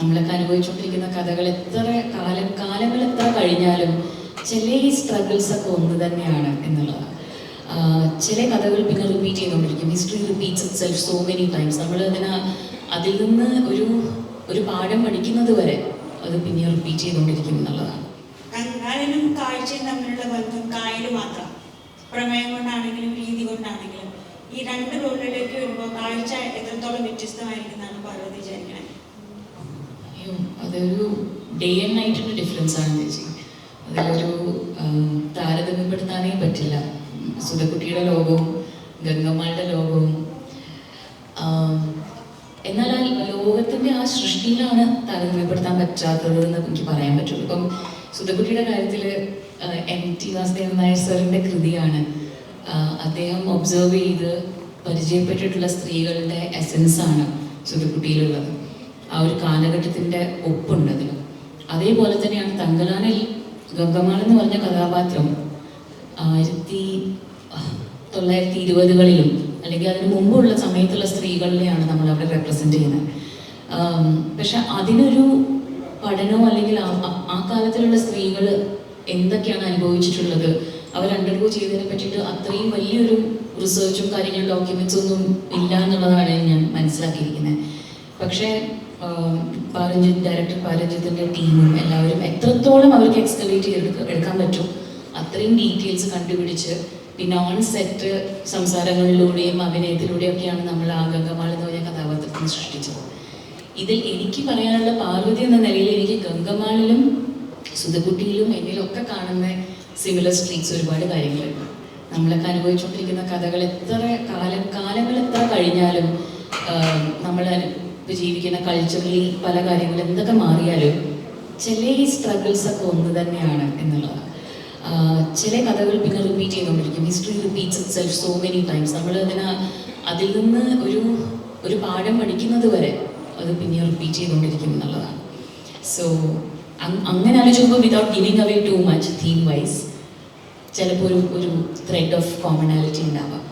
നമ്മളൊക്കെ അനുഭവിച്ചുകൊണ്ടിരിക്കുന്ന കഥകൾ എത്ര കാലം കാലങ്ങൾ എത്ര കഴിഞ്ഞാലും ചില ഈ സ്ട്രഗിൾസ് ഒക്കെ ഒന്ന് തന്നെയാണ് എന്നുള്ളതാണ് ചില കഥകൾ പിന്നെ റിപ്പീറ്റ് ചെയ്തുകൊണ്ടിരിക്കും. History repeats itself so many times നമ്മൾ അതിന് അതിൽ നിന്ന് ഒരു ഒരു പാഠം പഠിക്കുന്നത് വരെ അത് പിന്നെ റിപ്പീറ്റ് ചെയ്തുകൊണ്ടിരിക്കും എന്നുള്ളതാണ്. കങ്കാലിനും കാഴ്ചയും തമ്മിലുള്ള ബന്ധം കായൽ മാത്രം. പ്രമേയം കൊണ്ടാണെങ്കിലും രീതി കൊണ്ടാണെങ്കിലും ഈ രണ്ട് റോളിലേക്ക് വരുമ്പോൾ കാഴ്ച എത്രത്തോളം വ്യത്യസ്തമായിരിക്കുന്നതാണ് പാർവതി വിചാരിക്കണേ അയ്യോ അതൊരു ഡേ ആൻഡ് നൈറ്റിന്റെ ഡിഫറൻസ് ആണ് ചേച്ചി. അതിലൊരു താരതമ്യപ്പെടുത്താനേ പറ്റില്ല. സുധക്കുട്ടിയുടെ ലോകവും ഗംഗമ്മയുടെ ലോകവും. എന്നാൽ ആ ലോകത്തിന്റെ ആ സൃഷ്ടിയിലാണ് താരതമ്യപ്പെടുത്താൻ പറ്റാത്തത് എന്ന് എനിക്ക് പറയാൻ പറ്റുള്ളൂ. ഇപ്പം സുധക്കുട്ടിയുടെ കാര്യത്തിൽ എം ടി വാസുദേവൻ നായർ സാറിന്റെ കൃതിയാണ്. അദ്ദേഹം ഒബ്സർവ് ചെയ്ത് പരിചയപ്പെട്ടിട്ടുള്ള സ്ത്രീകളുടെ എസൻസ് ആണ് സുധക്കുട്ടിയിലുള്ളത്. ഒരു കാലഘട്ടത്തിന്റെ ഒപ്പുണ്ട് അതിൽ അതേപോലെ തന്നെയാണ് തങ്കലാനിൽ ഗംഗമാൾ എന്ന് പറഞ്ഞ കഥാപാത്രം ആയിരത്തി തൊള്ളായിരത്തി ഇരുപതുകളിലും അല്ലെങ്കിൽ അതിന് മുമ്പുള്ള സമയത്തുള്ള സ്ത്രീകളിലെയാണ് നമ്മൾ അവിടെ റെപ്രസെന്റ് ചെയ്യുന്നത്. പക്ഷെ അതിനൊരു പഠനമോ അല്ലെങ്കിൽ ആ- കാലത്തിലുള്ള സ്ത്രീകൾ എന്തൊക്കെയാണ് അനുഭവിച്ചിട്ടുള്ളത്? അവർ അണ്ടർഗോ ചെയ്തതിനെ പറ്റിയിട്ട് അത്രയും വലിയൊരു റിസർച്ചും കാര്യങ്ങളും ഡോക്യുമെന്റ്സും ഒന്നും ഇല്ല എന്നുള്ളതാണ് ഞാൻ മനസ്സിലാക്കിയിരിക്കുന്നത്. പക്ഷേ പാരഞ്ജിത്ത് ഡയറക്ടർ പാരഞ്ജിത്തിന്റെ ടീമും എല്ലാവരും എത്രത്തോളം അവർക്ക് എക്സ്കലേറ്റ് ചെയ്ത് എടുക്കാൻ പറ്റും അത്രയും ഡീറ്റെയിൽസ് കണ്ടുപിടിച്ച് പിന്നെ ഓൺ സെറ്റ് സംസാരങ്ങളിലൂടെയും അഭിനയത്തിലൂടെയൊക്കെയാണ് നമ്മൾ ആ ഗംഗമാൾ എന്ന് പറഞ്ഞ കഥാപാത്രത്തിന് സൃഷ്ടിച്ചത്. ഇതിൽ എനിക്ക് പറയാനുള്ള പാർവതി എന്ന നിലയിൽ എനിക്ക് ഗംഗമാളിലും സുധകുട്ടിയിലും എന്നിലൊക്കെ കാണുന്ന സിമിലർ സ്ട്രീറ്റ്സ് ഒരുപാട് കാര്യങ്ങളുണ്ട്. നമ്മളൊക്കെ അനുഭവിച്ചുകൊണ്ടിരിക്കുന്ന കഥകൾ എത്ര കാലം കാലങ്ങൾ എത്ര കഴിഞ്ഞാലും നമ്മൾ ഇപ്പോൾ ജീവിക്കുന്ന കൾച്ചറിൽ പല കാര്യങ്ങളും എന്തൊക്കെ മാറിയാലും ചില ഈ സ്ട്രഗിൾസ് ഒക്കെ ഒന്ന് തന്നെയാണ് എന്നുള്ളതാണ്. ചില കഥകൾ പിന്നെ റിപ്പീറ്റ് ചെയ്തുകൊണ്ടിരിക്കും. History repeats itself so many times നമ്മൾ അതിന് അതിൽ നിന്ന് ഒരു ഒരു പാഠം പഠിക്കുന്നത് വരെ അത് പിന്നെ റിപ്പീറ്റ് ചെയ്തുകൊണ്ടിരിക്കും എന്നുള്ളതാണ്. സോ അങ്ങനെ ആലോചിക്കുമ്പോൾ without giving away too much theme wise ചിലപ്പോൾ ഒരു ഒരു ത്രെഡ് ഓഫ് കോമണാലിറ്റി ഉണ്ടാവാം.